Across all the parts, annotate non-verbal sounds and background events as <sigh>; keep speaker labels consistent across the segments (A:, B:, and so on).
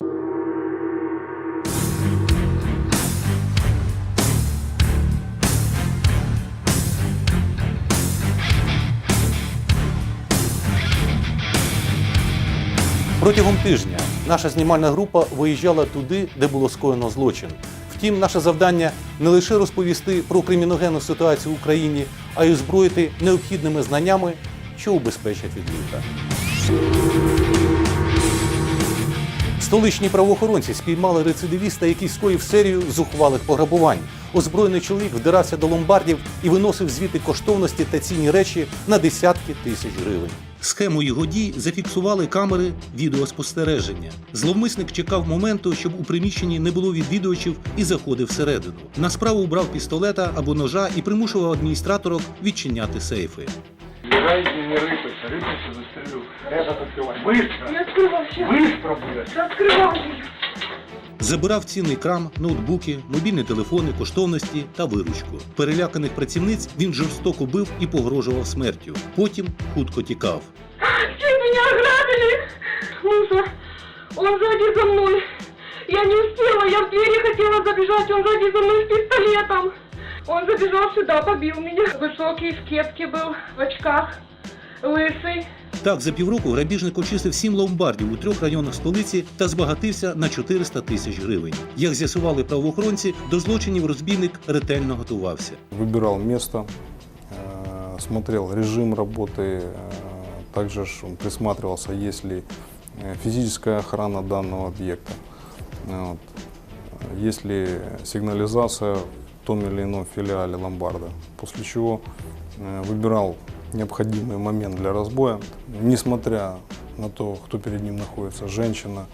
A: Протягом тижня наша знімальна група виїжджала туди, де було скоєно злочин. Втім, наше завдання не лише розповісти про криміногенну ситуацію в Україні, а й озброїти необхідними знаннями, що убезпечать від лиха. Столичні правоохоронці спіймали рецидивіста, який скоїв серію зухвалих пограбувань. Озброєний чоловік вдирався до ломбардів і виносив звідти коштовності та цінні речі на десятки тисяч гривень. Схему його дій зафіксували камери відеоспостереження. Зловмисник чекав моменту, щоб у приміщенні не було відвідувачів і заходив всередину. На справу брав пістолета або ножа і примушував адміністраторок відчиняти сейфи.
B: Убирайте, не рыпайся, рыпайся, застрелю. Этот открывай. Быстро!
C: Не открывай сейчас.
B: Быстро, блядь!
C: Да открывай.
A: Забирав цінний крам, ноутбуки, мобільні телефони, коштовності та виручку. Переляканих працівниць він жорстоко бив і погрожував смертю. Потім хутко тікав.
C: Чуть меня ограбили. Муша, он сзади за мной. Я не успела, я в двери хотела забежать, он сзади за мной с пистолетом. Он забежал сюда, побил меня. Высокий, в кепке был, в очках, лысый.
A: Так, за півроку грабіжник очистив сім ломбардів у трьох районах столиці та збагатився на 400 тисяч гривень. Як з'ясували правоохоронці, до злочинів розбійник ретельно готувався.
D: Выбирал место, э, смотрел режим работы, э, также ж он присматривался, есть ли э, физическая охрана данного объекта, э, вот, э, есть ли сигнализация в том или ином филиале ломбарда, после чего э, выбирал необходимый момент для разбоя, несмотря на то, кто перед ним находится, женщина,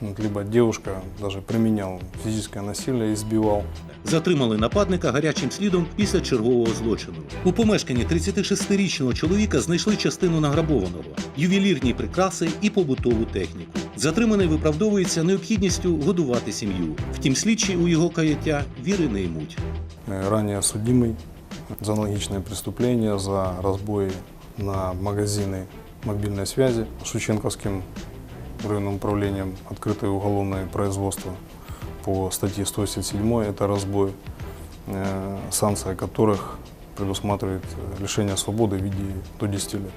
D: вот, либо девушка, даже применял физическое насилие, избивал.
A: Затримали нападника гарячим слідом після чергового злочину. У помешканні 36-річного чоловіка знайшли частину награбованого, ювелірні прикраси і побутову техніку. Затриманий виправдовується необхідністю годувати сім'ю. Втім, слідчі у його каяття віри не ймуть.
D: Э, ранее судимый за аналогичное преступление, за разбой на магазины мобильной связи. Шевченковским районным управлением открытое уголовное производство по статье 177 это разбой, э, санкция которых предусматривает э, лишение свободы в виде до 10 лет.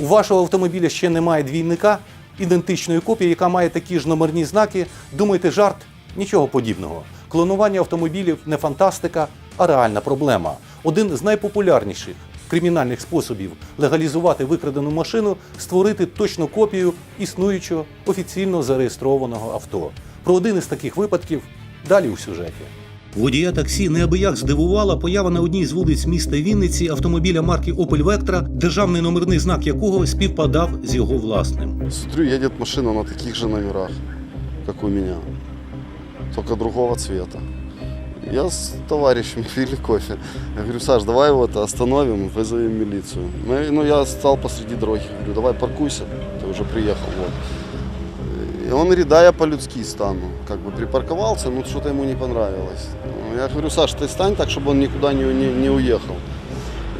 A: У вашого автомобіля ще немає двійника, ідентичної копії, яка має такі ж номерні знаки. Думаєте, жарт? Нічого подібного. Клонування автомобілів не фантастика, а реальна проблема. Один з найпопулярніших кримінальних способів легалізувати викрадену машину створити точну копію існуючого офіційно зареєстрованого авто. Про один із таких випадків далі у сюжеті. Водія таксі неабияк здивувала поява на одній з вулиць міста Вінниці автомобіля марки Opel Vectra, державний номерний знак якого співпадав з його власним.
E: Смотрю, едет машина на таких же номерах, как у меня, только другого цвета. Я с товарищем <laughs> пили кофе. Я говорю, Саш, давай его это остановим, вызовем милицию. Ну, и- Ну, я стал посреди дороги, говорю, давай паркуйся, ты уже приехал. Вот. И он говорит, да, я по-людски стану. Как бы припарковался, но что-то ему не понравилось. Ну, Я говорю, Саш, ты стань так, чтобы он никуда не, не, не уехал.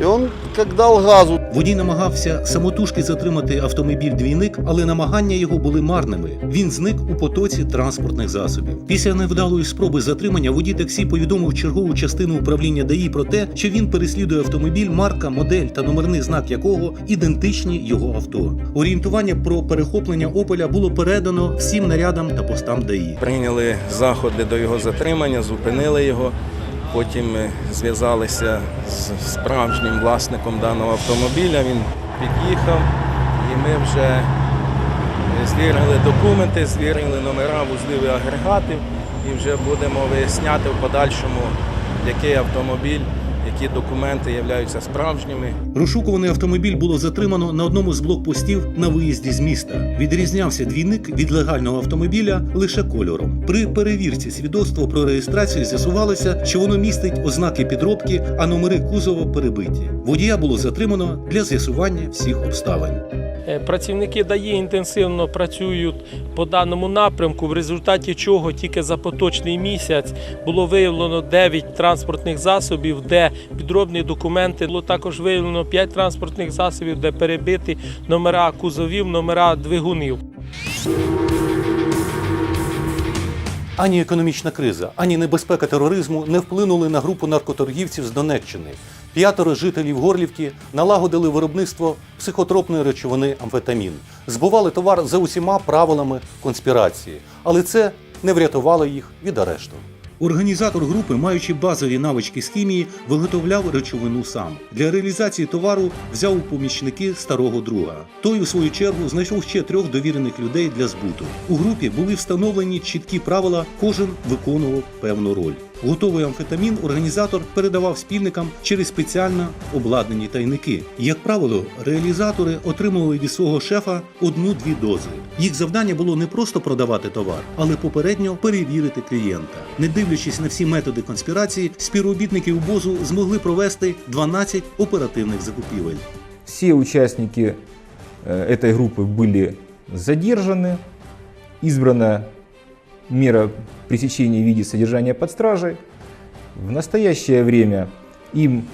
E: И он как дал газу,
A: Водій намагався самотужки затримати автомобіль-двійник, але намагання його були марними. Він зник у потоці транспортних засобів. Після невдалої спроби затримання водій таксі повідомив чергову частину управління ДАІ про те, що він переслідує автомобіль, марка, модель та номерний знак якого ідентичні його авто. Орієнтування про перехоплення Опеля було передано всім нарядам та постам ДАІ.
F: Прийняли заходи до його затримання, зупинили його. Потім ми зв'язалися з справжнім власником даного автомобіля. Він під'їхав і ми вже звірили документи, звірили номера, вузливі агрегатів і вже будемо виясняти в подальшому, який автомобіль, які документи являються справжніми.
A: Розшукуваний автомобіль було затримано на одному з блокпостів на виїзді з міста. Відрізнявся двійник від легального автомобіля лише кольором. При перевірці свідоцтва про реєстрацію з'ясувалося, що воно містить ознаки підробки, а номери кузова перебиті. Водія було затримано для з'ясування всіх обставин.
G: Е, Працівники ДАІ інтенсивно працюють по даному напрямку, в результаті чого тільки за поточний місяць було виявлено 9 транспортних засобів, де підробні документи. Було також виявлено 5 транспортних засобів, де перебиті номера кузовів, номера двигунів.
A: Ані економічна криза, ані небезпека тероризму не вплинули на групу наркоторгівців з Донеччини. П'ятеро жителів Горлівки налагодили виробництво психотропної речовини амфетамін, збували товар за усіма правилами конспірації, але це не врятувало їх від арешту. Організатор групи, маючи базові навички з хімії, виготовляв речовину сам. Для реалізації товару взяв у помічники старого друга. Той, у свою чергу, знайшов ще трьох довірених людей для збуту. У групі були встановлені чіткі правила, кожен виконував певну роль. Готовий амфетамін організатор передавав спільникам через спеціально обладнані тайники. Як правило, реалізатори отримували від свого шефа одну-дві дози. Їх завдання було не просто продавати товар, але попередньо перевірити клієнта. Не дивлячись на всі методи конспірації, співробітники УБОЗу змогли провести 12 оперативних закупівель.
H: Все участники э, этой группы были задержаны, избрана мера пресечения в виде содержания под стражей. В настоящее время им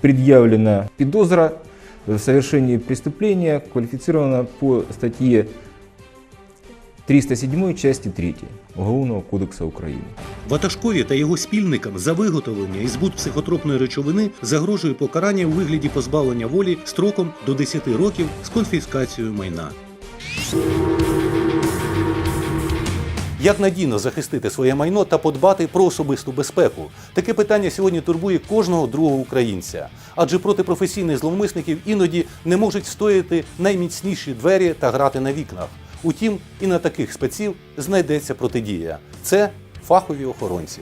H: предъявлена подозра в совершении преступления, квалифицирована по статье 307 части 3 Уголовного кодекса Украины.
A: Ватажкові та його спільникам за виготовлення і збут психотропної речовини загрожує покарання у вигляді позбавлення волі строком до 10 років з конфіскацією майна. Як надійно захистити своє майно та подбати про особисту безпеку? Таке питання сьогодні турбує кожного другого українця. Адже проти професійних зловмисників іноді не можуть стояти найміцніші двері та грати на вікнах. Утім, і на таких спеців знайдеться протидія. Це фахові охоронці.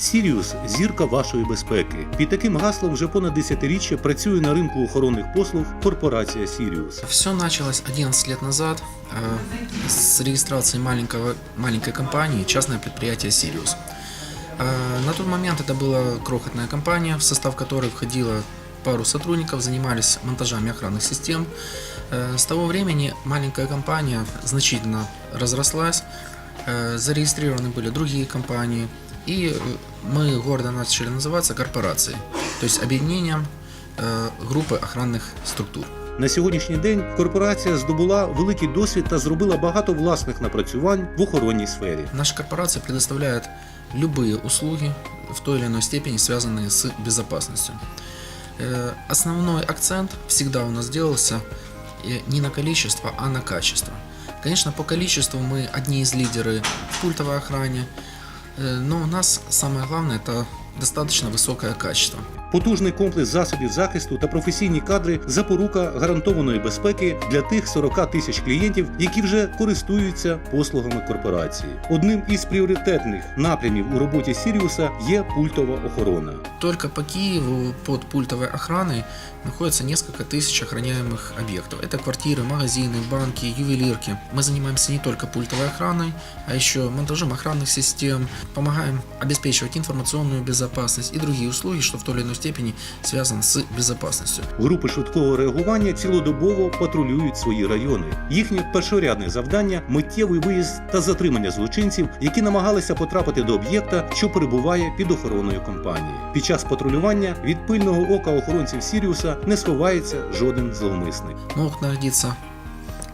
A: Сіріус зірка вашої безпеки. Під таким гаслом вже понад десятиріччя працює на ринку охоронних послуг корпорація Сіріус.
I: Все началось 11 лет назад э, с регистрации маленького, маленькой компании, частное предприятие «Сириус». Э, на тот момент это была крохотная компания, в состав которой входило пару сотрудников, занимались монтажами охранных систем. Э, с того времени маленькая компания значительно разрослась, э, зарегистрированы были другие компании, и э, мы гордо начали называться корпорацией, то есть объединением э, группы охранных структур.
A: На сьогоднішній день корпорація здобула великий досвід та зробила багато власних напрацювань в охоронній сфері.
I: Наша корпорация предоставляет любые услуги в той или иной степени, связанные с безопасностью. Э, Основной акцент всегда у нас делался э, не на количество, а на качество. Конечно, по количеству мы одни из лидеры в пультовой охране, э, но у нас самое главное это достаточно высокое качество
A: Потужний комплекс засобів захисту та професійні кадри запорука гарантованої безпеки для тих 40 тисяч клієнтів, які вже користуються послугами корпорації. Одним із пріоритетних напрямів у роботі Сіріуса є пультова охорона.
I: Только по Киеву под пультовой охраной находится несколько тысяч охраняемых объектов. Это квартиры, магазины, банки, ювелирки. Мы занимаемся не только пультовой охраной, а еще монтажом охранных систем, помогаем обеспечивать информационную безопасность и другие услуги, что в той или иной степени связано с безопасностью.
A: Групи швидкого реагування цілодобово патрулюють свої райони. Їхнє першорядне завдання миттєвий виїзд та затримання злочинців, які намагалися потрапити до об'єкта, що перебуває під охороною компанії. Під час патрулювання від пильного ока охоронців Сіріуса не сховається жоден зловмисник.
I: Могут находиться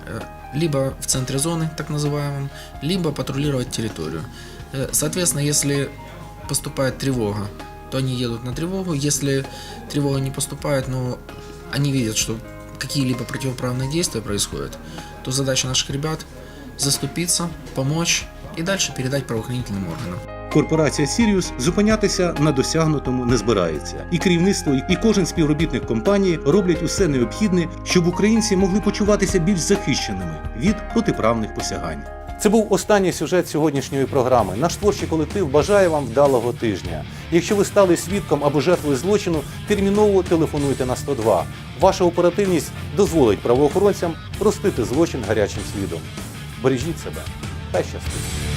I: э, либо в центре зоны, так называемом, либо патрулировать территорию. Э, Соответственно, если поступает тревога, то они едут на тревогу. Если тревога не поступает, но они видят, что какие-либо противоправные действия происходят, то задача наших ребят заступиться, помочь и дальше передать правоохранительным органам.
A: Корпорація Сіріус зупинятися на досягнутому не збирається, і керівництво, і кожен співробітник компанії роблять усе необхідне, щоб українці могли почуватися більш захищеними від протиправних посягань. Це був останній сюжет сьогоднішньої програми. Наш творчий колектив бажає вам вдалого тижня. Якщо ви стали свідком або жертвою злочину, терміново телефонуйте на 102. Ваша оперативність дозволить правоохоронцям розкрити злочин гарячим слідом. Бережіть себе. Хай щастить!